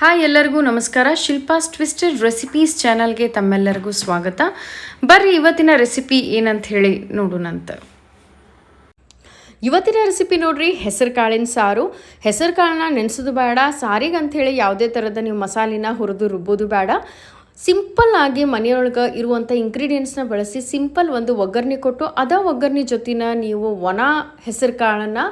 Hi ಎಲ್ಲರಿಗೂ ನಮಸ್ಕಾರ. Shilpa's twisted recipes ಚಾನಲ್ಗೆ ತಮ್ಮೆಲ್ಲರಿಗೂ ಸ್ವಾಗತ. ಬರ್ರಿ, ಇವತ್ತಿನ ರೆಸಿಪಿ ಏನಂತ ಹೇಳಿ ನೋಡೋಣಂತ. ಇವತ್ತಿನ ರೆಸಿಪಿ ನೋಡ್ರಿ ಹೆಸರು ಕಾಳಿನ ಸಾರು. ಹೆಸರು ಕಾಳನ್ನ ನೆನೆಸೋದು ಬೇಡ. ಸಾರಿಗೆ ಅಂಥೇಳಿ ಯಾವುದೇ ಥರದ ನೀವು ಮಸಾಲಿನ ಹುರಿದು ರುಬ್ಬೋದು ಬೇಡ. ಸಿಂಪಲ್ ಆಗಿ ಮನೆಯೊಳಗೆ ಇರುವಂಥ ಇಂಗ್ರೀಡಿಯೆಂಟ್ಸ್ನ ಬಳಸಿ ಸಿಂಪಲ್ ಒಂದು ಒಗ್ಗರಣೆ ಕೊಟ್ಟು, ಅದ ಒಗ್ಗರಣೆ ಜೊತಿನ ನೀವು ಒಣ ಹೆಸರು ಕಾಳನ್ನು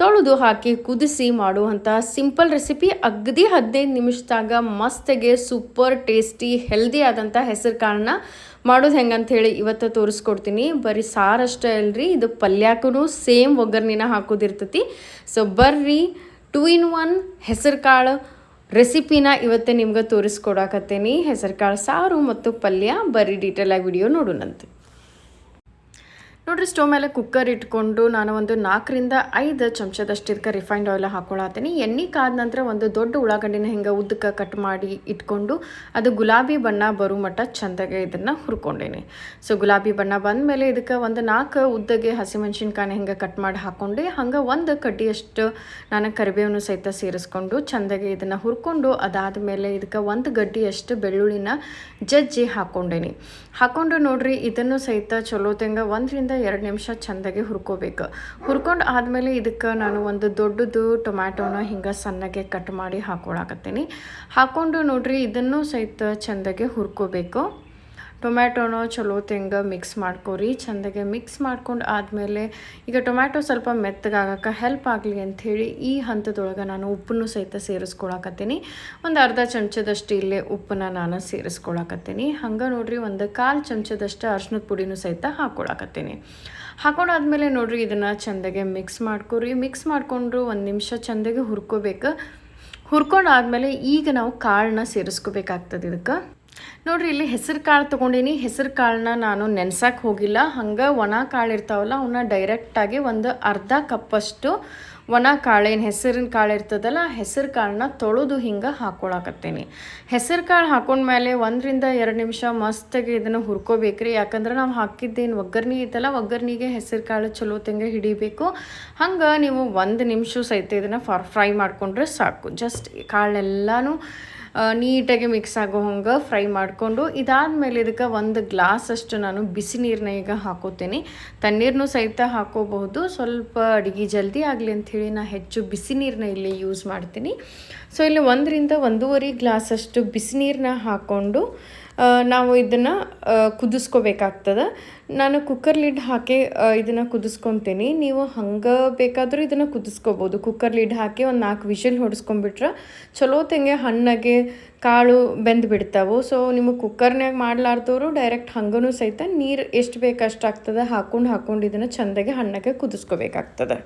ತೊಳೆದು ಹಾಕಿ ಕುದಿಸಿ ಮಾಡುವಂಥ ಸಿಂಪಲ್ ರೆಸಿಪಿ ಅಗದಿ ಹದಿನೈದು ನಿಮಿಷದಾಗ ಮಸ್ತಿಗೆ ಸೂಪರ್ ಟೇಸ್ಟಿ ಹೆಲ್ದಿ ಆದಂಥ ಹೆಸರು ಕಾಳನ್ನ ಮಾಡೋದು ಹೆಂಗಂತ ಹೇಳಿ ಇವತ್ತು ತೋರಿಸ್ಕೊಡ್ತೀನಿ. ಬರೀ ಸಾರಷ್ಟೇ ಅಲ್ರಿ, ಇದು ಪಲ್ಯಕ್ಕೂ ಸೇಮ್ ಒಗ್ಗರ್ಣಿನ ಹಾಕೋದಿರ್ತೈತಿ. ಸೊ ಬರ್ರಿ ಟೂ ಇನ್ ಒನ್ ಹೆಸರು ಕಾಳು ರೆಸಿಪಿನ ಇವತ್ತೇ ನಿಮ್ಗೆ ತೋರಿಸ್ಕೊಡಕತ್ತೇನಿ. ಹೆಸರು ಕಾಳು ಸಾರು ಮತ್ತು ಪಲ್ಯ, ಬರೀ ಡೀಟೇಲಾಗಿ ವಿಡಿಯೋ ನೋಡೋಣಂತೆ ನೋಡ್ರಿ, ಸ್ಟವ್ ಮೇಲೆ ಕುಕ್ಕರ್ ಇಟ್ಕೊಂಡು ನಾನು ಒಂದು ನಾಲ್ಕರಿಂದ ಐದು ಚಮಚದಷ್ಟು ಇದಕ್ಕೆ ರಿಫೈಂಡ್ ಆಯಿಲ್ ಹಾಕೊಳತ್ತೀನಿ ಎಣ್ಣೆ ಕಾದ ನಂತರ ಒಂದು ದೊಡ್ಡ ಉಳ್ಳಾಗಡ್ಡಿನ ಹಿಂಗೆ ಉದ್ದಕ್ಕೆ ಕಟ್ ಮಾಡಿ ಇಟ್ಕೊಂಡು ಅದು ಗುಲಾಬಿ ಬಣ್ಣ ಬರೋ ಮಟ್ಟ ಚೆಂದಾಗೆ ಇದನ್ನು ಹುರ್ಕೊಂಡೇನಿ. ಸೊ ಗುಲಾಬಿ ಬಣ್ಣ ಬಂದ ಮೇಲೆ ಇದಕ್ಕೆ ಒಂದು ನಾಲ್ಕು ಉದ್ದಗೆ ಹಸಿಮೆಣ್ಸಿನ್ಕಾಯಿ ಹಿಂಗೆ ಕಟ್ ಮಾಡಿ ಹಾಕ್ಕೊಂಡು ಹಂಗೆ ಒಂದು ಕಡ್ಡಿಯಷ್ಟು ನಾನು ಕರಿಬೇವನ್ನು ಸಹಿತ ಸೇರಿಸ್ಕೊಂಡು ಚೆಂದಾಗೆ ಇದನ್ನು ಹುರ್ಕೊಂಡು ಅದಾದ ಮೇಲೆ ಇದಕ್ಕೆ ಒಂದು ಗಡ್ಡಿಯಷ್ಟು ಬೆಳ್ಳುಳ್ಳಿನ ಜಜ್ಜಿ ಹಾಕ್ಕೊಂಡೇನಿ ಹಾಕ್ಕೊಂಡು ನೋಡ್ರಿ, ಇದನ್ನು ಸಹಿತ ಚಲೋ ತೆಂಗ ಒಂದರಿಂದ ಎರಡು ನಿಮಿಷ ಚೆಂದಾಗಿ ಹುರ್ಕೋಬೇಕು. ಹುರ್ಕೊಂಡು ಆದಮೇಲೆ ಇದಕ್ಕೆ ನಾನು ಒಂದು ದೊಡ್ಡದು ಟೊಮ್ಯಾಟೋನ ಹಿಂಗೆ ಸಣ್ಣಗೆ ಕಟ್ ಮಾಡಿ ಹಾಕೊಳಕತ್ತೀನಿ. ಹಾಕ್ಕೊಂಡು ನೋಡಿರಿ ಇದನ್ನು ಸಹಿತ ಚೆಂದಾಗಿ ಹುರ್ಕೋಬೇಕು. ಟೊಮ್ಯಾಟೋನ ಚಲೋ ತೆಂಗ ಮಿಕ್ಸ್ ಮಾಡ್ಕೊರಿ. ಚೆಂದಾಗೆ ಮಿಕ್ಸ್ ಮಾಡ್ಕೊಂಡು ಆದಮೇಲೆ ಈಗ ಟೊಮ್ಯಾಟೊ ಸ್ವಲ್ಪ ಮೆತ್ತಗಾಗಕ್ಕೆ ಹೆಲ್ಪ್ ಆಗಲಿ ಅಂಥೇಳಿ ಈ ಹಂತದೊಳಗೆ ನಾನು ಉಪ್ಪನ್ನು ಸಹಿತ ಸೇರಿಸ್ಕೊಳಕತ್ತೀನಿ. ಒಂದು ಅರ್ಧ ಚಮಚದಷ್ಟು ಇಲ್ಲೇ ಉಪ್ಪನ್ನ ನಾನು ಸೇರಿಸ್ಕೊಳಕತ್ತೀನಿ. ಹಂಗೆ ನೋಡಿರಿ ಒಂದು ಕಾಲು ಚಮಚದಷ್ಟು ಅರ್ಶಿನದ ಪುಡಿನೂ ಸಹಿತ ಹಾಕ್ಕೊಳಕತ್ತೀನಿ ಹಾಕೊಂಡಾದ್ಮೇಲೆ ನೋಡಿರಿ ಇದನ್ನು ಚೆಂದಾಗೆ ಮಿಕ್ಸ್ ಮಾಡ್ಕೊರಿ. ಮಿಕ್ಸ್ ಮಾಡಿಕೊಂಡ್ರು ಒಂದು ನಿಮಿಷ ಚೆಂದಾಗೆ ಹುರ್ಕೋಬೇಕು. ಹುರ್ಕೊಂಡಾದ್ಮೇಲೆ ಈಗ ನಾವು ಕಾಳನ್ನ ಸೇರಿಸ್ಕೋಬೇಕಾಗ್ತದೆ ಇದಕ್ಕೆ. ನೋಡ್ರಿ, ಇಲ್ಲಿ ಹೆಸರು ಕಾಳು ತೊಗೊಂಡೀನಿ. ಹೆಸರು ಕಾಳನ್ನ ನಾನು ನೆನ್ಸಕ್ಕೆ ಹೋಗಿಲ್ಲ. ಹಂಗೆ ಒಣ ಕಾಳು ಇರ್ತಾವಲ್ಲ ಅವನ್ನ ಡೈರೆಕ್ಟಾಗಿ ಒಂದು ಅರ್ಧ ಕಪ್ಪಷ್ಟು ಒಣ ಕಾಳೇನು ಹೆಸರಿನ ಕಾಳು ಇರ್ತದಲ್ಲ, ಹೆಸರು ಕಾಳನ್ನ ತೊಳೆದು ಹಿಂಗೆ ಹಾಕ್ಕೊಳಕತ್ತೀನಿ ಹೆಸರು ಕಾಳು ಹಾಕೊಂಡ್ಮೇಲೆ ಒಂದರಿಂದ ಎರಡು ನಿಮಿಷ ಮಸ್ತಾಗಿ ಇದನ್ನು ಹುರ್ಕೋಬೇಕ್ರಿ. ಯಾಕಂದ್ರೆ ನಾವು ಹಾಕಿದ್ದೇನು ಒಗ್ಗರ್ನಿ ಐತಲ್ಲ, ಒಗ್ಗರ್ಣಿಗೆ ಹೆಸರು ಕಾಳು ಚಲೋ ತಂಗ ಹಿಡಿಬೇಕು. ಹಂಗೆ ನೀವು ಒಂದು ನಿಮಿಷ ಸಹಿತ ಇದನ್ನು ಫಾರ್ ಫ್ರೈ ಮಾಡಿಕೊಂಡ್ರೆ ಸಾಕು. ಜಸ್ಟ್ ಕಾಳನ್ನೆಲ್ಲನೂ ನೀಟಾಗಿ ಮಿಕ್ಸ್ ಆಗೋ ಹಂಗೆ ಫ್ರೈ ಮಾಡಿಕೊಂಡು ಇದಾದಮೇಲೆ ಇದಕ್ಕೆ ಒಂದು ಗ್ಲಾಸ್ ಅಷ್ಟು ನಾನು ಬಿಸಿ ನೀರನ್ನ ಈಗ ಹಾಕೋತೀನಿ. ತಣ್ಣೀರನ್ನು ಸಹಿತ ಹಾಕೋಬಹುದು. ಸ್ವಲ್ಪ ಅಡುಗೆ ಜಲ್ದಿ ಆಗಲಿ ಅಂಥೇಳಿ ನಾನು ಹೆಚ್ಚು ಬಿಸಿ ನೀರನ್ನ ಇಲ್ಲಿ ಯೂಸ್ ಮಾಡ್ತೀನಿ. ಸೊ ಇಲ್ಲಿ ಒಂದರಿಂದ ಒಂದೂವರೆ ಗ್ಲಾಸಷ್ಟು ಬಿಸಿ ನೀರನ್ನ ಹಾಕ್ಕೊಂಡು ನಾವು ಇದನ್ನು ಕುದಿಸ್ಕೋಬೇಕಾಗ್ತದೆ. ನಾನು ಕುಕ್ಕರ್ ಲಿಡ್ ಹಾಕಿ ಇದನ್ನು ಕುದಿಸ್ಕೊತೀನಿ. ನೀವು ಹಂಗೆ ಬೇಕಾದರೂ ಇದನ್ನು ಕುದಿಸ್ಕೋಬೋದು. ಕುಕ್ಕರ್ ಲಿಡ್ ಹಾಕಿ ಒಂದು ನಾಲ್ಕು ವಿಷಲ್ ಹೊಡೆಸ್ಕೊಂಡ್ಬಿಟ್ರೆ ಚಲೋ ತೆಂಗೆ ಹಣ್ಣಾಗೆ, ಕಾಳು ಬೆಂದು ಬಿಡ್ತಾವೆ ಸೊ ನಿಮಗೆ ಕುಕ್ಕರ್ನಾಗ ಮಾಡಲಾರ್ದವರು ಡೈರೆಕ್ಟ್ ಹಂಗೂ ಸಹಿತ ನೀರು ಎಷ್ಟು ಬೇಕು ಅಷ್ಟು ಆಗ್ತದೆ ಹಾಕ್ಕೊಂಡು ಹಾಕ್ಕೊಂಡು ಇದನ್ನು ಚೆಂದಾಗಿ ಹಣ್ಣಾಗೆ ಕುದಿಸ್ಕೋಬೇಕಾಗ್ತದೆ.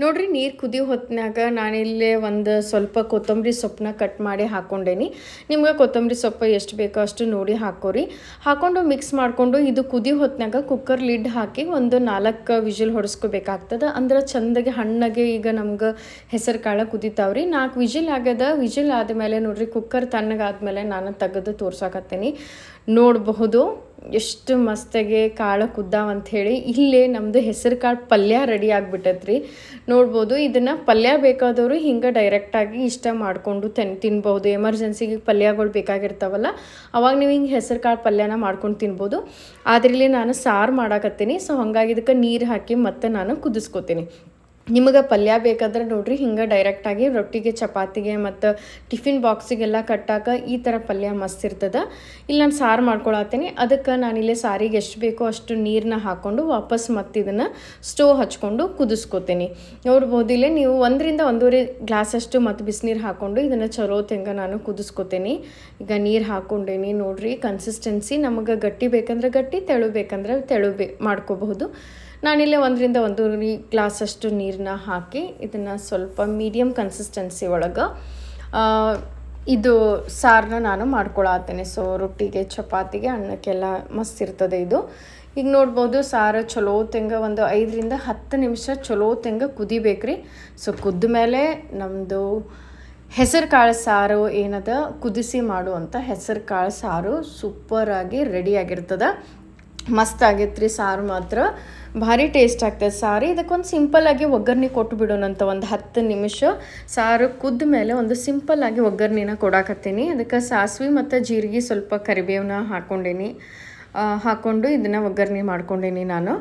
ನೋಡ್ರಿ ನೀರು ಕುದಿ ಹೊತ್ತಿನಾಗ ನಾನಿಲ್ಲೇ ಒಂದು ಸ್ವಲ್ಪ ಕೊತ್ತಂಬರಿ ಸೊಪ್ಪನ್ನ ಕಟ್ ಮಾಡಿ ಹಾಕ್ಕೊಂಡೇನಿ ನಿಮ್ಗೆ ಕೊತ್ತಂಬರಿ ಸೊಪ್ಪು ಎಷ್ಟು ಬೇಕೋ ಅಷ್ಟು ನೋಡಿ ಹಾಕೋರಿ. ಹಾಕ್ಕೊಂಡು ಮಿಕ್ಸ್ ಮಾಡಿಕೊಂಡು ಇದು ಕುದಿ ಹೊತ್ತಿನಾಗ ಕುಕ್ಕರ್ ಲಿಡ್ ಹಾಕಿ ಒಂದು ನಾಲ್ಕು ವಿಜಿಲ್ ಹೊಡೆಸ್ಕೋಬೇಕಾಗ್ತದೆ. ಅಂದ್ರೆ ಚಂದಾಗಿ ಹಣ್ಣಾಗೆ ಈಗ ನಮ್ಗೆ ಹೆಸರು ಕಾಳು ಕುದಿತಾವ್ರಿ. ನಾಲ್ಕು ವಿಜಿಲ್ ಆಗ್ಯದ. ವಿಜಿಲ್ ಆದಮೇಲೆ ನೋಡ್ರಿ ಕುಕ್ಕರ್ ತಣ್ಣಗಾದ್ಮೇಲೆ ನಾನು ತೆಗೆದು ತೋರ್ಸಾಕತ್ತೀನಿ. ನೋಡಬಹುದು. ಎಷ್ಟು ಮಸ್ತಾಗೆ ಕಾಳು ಕುದ್ದಾವ ಅಂಥೇಳಿ ಇಲ್ಲೇ ನಮ್ಮದು ಹೆಸರು ಕಾಳು ಪಲ್ಯ ರೆಡಿ ಆಗಿಬಿಟ್ಟೈತ್ರಿ ನೋಡ್ಬೋದು ಇದನ್ನು ಪಲ್ಯ ಬೇಕಾದವರು ಹಿಂಗೆ ಡೈರೆಕ್ಟಾಗಿ ಇಷ್ಟ ಮಾಡಿಕೊಂಡು ತಿನ್, ತಿನ್ಬೋದು. ಎಮರ್ಜೆನ್ಸಿಗೆ ಪಲ್ಯಗಳು ಬೇಕಾಗಿರ್ತಾವಲ್ಲ, ಅವಾಗ ನೀವು ಹಿಂಗೆ ಹೆಸರು ಕಾಳು ಪಲ್ಯನ ಮಾಡ್ಕೊಂಡು ತಿನ್ಬೋದು. ಆದ್ರಲ್ಲಿ ನಾನು ಸಾರು ಮಾಡಾಕತ್ತೀನಿ. ಸೊ ಹಂಗಾಗಿ ಇದಕ್ಕೆ ನೀರು ಹಾಕಿ ಮತ್ತೆ ನಾನು ಕುದಿಸ್ಕೊತೀನಿ. ನಿಮಗೆ ಪಲ್ಯ ಬೇಕಾದ್ರೆ ನೋಡ್ರಿ, ಹಿಂಗೆ ಡೈರೆಕ್ಟಾಗಿ ರೊಟ್ಟಿಗೆ, ಚಪಾತಿಗೆ ಮತ್ತು ಟಿಫಿನ್ ಬಾಕ್ಸಿಗೆಲ್ಲ ಕಟ್ಟಾಕ ಈ ಥರ ಪಲ್ಯ ಮಸ್ತ್ ಇರ್ತದೆ. ಇಲ್ಲಿ ನಾನು ಸಾರು ಮಾಡ್ಕೊಳತ್ತೀನಿ. ಅದಕ್ಕೆ ನಾನಿಲ್ಲಿ ಸಾರಿಗೆ ಎಷ್ಟು ಬೇಕೋ ಅಷ್ಟು ನೀರನ್ನ ಹಾಕ್ಕೊಂಡು ವಾಪಸ್ ಮತ್ತು ಇದನ್ನು ಸ್ಟೋವ್ ಹಚ್ಕೊಂಡು ಕುದಿಸ್ಕೊತೀನಿ. ಇಲ್ಲೇ ನೀವು ಒಂದರಿಂದ ಒಂದೂವರೆ ಗ್ಲಾಸಷ್ಟು ಮತ್ತು ಬಿಸಿನೀರು ಹಾಕ್ಕೊಂಡು ಇದನ್ನು ಚಲೋ ತೆಂಗ ನಾನು ಕುದಿಸ್ಕೊತೀನಿ. ಈಗ ನೀರು ಹಾಕ್ಕೊಂಡೇನಿ ನೋಡ್ರಿ ಕನ್ಸಿಸ್ಟೆನ್ಸಿ ನಮಗೆ ಗಟ್ಟಿ ಬೇಕಂದ್ರೆ ಗಟ್ಟಿ, ತೆಳು ಬೇಕಂದ್ರೆ ತೆಳು ಬೇ ಮಾಡ್ಕೋಬಹುದು. ನಾನಿಲ್ಲೇ ಒಂದರಿಂದ ಒಂದೂವರೆ ಗ್ಲಾಸಷ್ಟು ನೀರನ್ನ ಹಾಕಿ ಇದನ್ನು ಸ್ವಲ್ಪ ಮೀಡಿಯಮ್ ಕನ್ಸಿಸ್ಟೆನ್ಸಿ ಒಳಗೆ ಇದು ಸಾರನ್ನ ನಾನು ಮಾಡ್ಕೊಳತ್ತೇನೆ ಸೊ ರೊಟ್ಟಿಗೆ, ಚಪಾತಿಗೆ, ಅನ್ನಕ್ಕೆಲ್ಲ ಮಸ್ತ್ ಇರ್ತದೆ ಇದು. ಈಗ ನೋಡ್ಬೋದು ಸಾರು ಚಲೋ ತೆಂಗ ಒಂದು ಐದರಿಂದ ಹತ್ತು ನಿಮಿಷ ಚಲೋ ತೆಂಗ ಕುದಿಬೇಕ್ರಿ. ಸೊ ಕುದ್ದ ಮೇಲೆ ನಮ್ಮದು ಹೆಸರು ಕಾಳು ಸಾರು ಏನದ? ಕುದಿಸಿ ಮಾಡುವಂಥ ಹೆಸರು ಕಾಳು ಸಾರು ಸೂಪರಾಗಿ ರೆಡಿಯಾಗಿರ್ತದೆ ಮಸ್ತ್ ಆಗೈತೆ ರೀ ಸಾರು ಮಾತ್ರ. ಭಾರಿ ಟೇಸ್ಟ್ ಆಗ್ತದೆ ಸಾರಿ. ಇದಕ್ಕೊಂದು ಸಿಂಪಲ್ಲಾಗಿ ಒಗ್ಗರಣೆ ಕೊಟ್ಟು ಬಿಡೋಣಂತ ಒಂದು ಹತ್ತು ನಿಮಿಷ. ಸಾರು ಕುದ್ದ ಮೇಲೆ ಒಂದು ಸಿಂಪಲ್ಲಾಗಿ ಒಗ್ಗರಣೆನ ಕೊಡಾಕತ್ತೀನಿ. ಅದಕ್ಕೆ ಸಾಸಿವೆ ಮತ್ತು ಜೀರಿಗೆ ಸ್ವಲ್ಪ ಕರಿಬೇವನ್ನ ಹಾಕ್ಕೊಂಡೀನಿ ಹಾಕ್ಕೊಂಡು ಇದನ್ನು ಒಗ್ಗರಣೆ ಮಾಡ್ಕೊಂಡೀನಿ ನಾನು.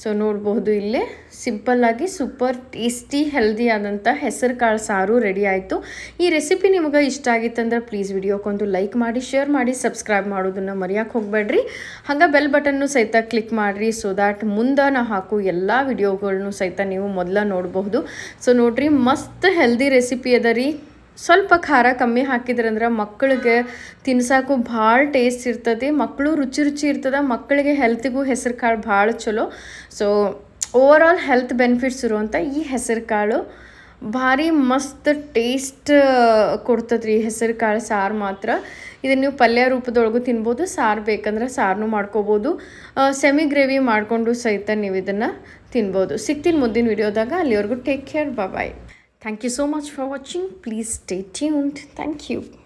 ಸೊ ನೋಡಬಹುದು ಇಲ್ಲೇ. ಸಿಂಪಲ್ಲಾಗಿ ಸೂಪರ್ ಟೇಸ್ಟಿ ಹೆಲ್ದಿ ಆದಂಥ ಹೆಸರು ಕಾಳು ಸಾರು ರೆಡಿ ಆಯಿತು. ಈ ರೆಸಿಪಿ ನಿಮಗೆ ಇಷ್ಟ ಆಗಿತ್ತಂದ್ರೆ ಪ್ಲೀಸ್ ವಿಡಿಯೋಕ್ಕೊಂದು ಲೈಕ್ ಮಾಡಿ ಶೇರ್ ಮಾಡಿ ಸಬ್ಸ್ಕ್ರೈಬ್ ಮಾಡೋದನ್ನು ಮರೆಯೋಕೆ ಹೋಗಬೇಡ್ರಿ. ಹಾಗೆ ಬೆಲ್ ಬಟನ್ನು ಸಹಿತ ಕ್ಲಿಕ್ ಮಾಡಿರಿ. ಸೊ ದ್ಯಾಟ್ ಮುಂದೆ ನಾ ಹಾಕು ಎಲ್ಲ ವಿಡಿಯೋಗಳನ್ನು ಸಹಿತ ನೀವು ಮೊದಲ ನೋಡಬಹುದು ಸೊ ನೋಡ್ರಿ, ಮಸ್ತ್ ಹೆಲ್ದಿ ರೆಸಿಪಿ ಅದ ರೀ. ಸ್ವಲ್ಪ ಖಾರ ಕಮ್ಮಿ ಹಾಕಿದ್ರಂದ್ರೆ ಮಕ್ಕಳಿಗೆ ತಿನ್ಸಾಕು ಭಾಳ ಟೇಸ್ಟ್ ಇರ್ತದೆ. ಮಕ್ಕಳು ರುಚಿ ರುಚಿ ಇರ್ತದೆ, ಮಕ್ಕಳಿಗೆ ಹೆಲ್ತಿಗೂ ಹೆಸರು ಕಾಳು ಭಾಳ ಚಲೋ. So over all health benefits ಇರುವಂಥ ಈ ಹೆಸರು ಕಾಳು ಭಾರಿ ಮಸ್ತ್ ಟೇಸ್ಟ್ ಕೊಡ್ತದೆ ರೀ ಹೆಸರು ಕಾಳು ಸಾರು ಮಾತ್ರ. ಇದನ್ನು ನೀವು ಪಲ್ಯ ರೂಪದೊಳಗೂ ತಿನ್ಬೋದು, ಸಾರು ಬೇಕಂದ್ರೆ ಸಾರನ್ನು ಮಾಡ್ಕೋಬೋದು. ಸೆಮಿ ಗ್ರೇವಿ ಮಾಡಿಕೊಂಡು ಸಹಿತ ನೀವು ಇದನ್ನು ತಿನ್ಬೋದು. ಸಿಗ್ತೀನಿ ಮುಂದಿನ ವಿಡಿಯೋದಾಗ ಅಲ್ಲಿವರೆಗೂ take care bye Thank you so much for watching. Please stay tuned. Thank you.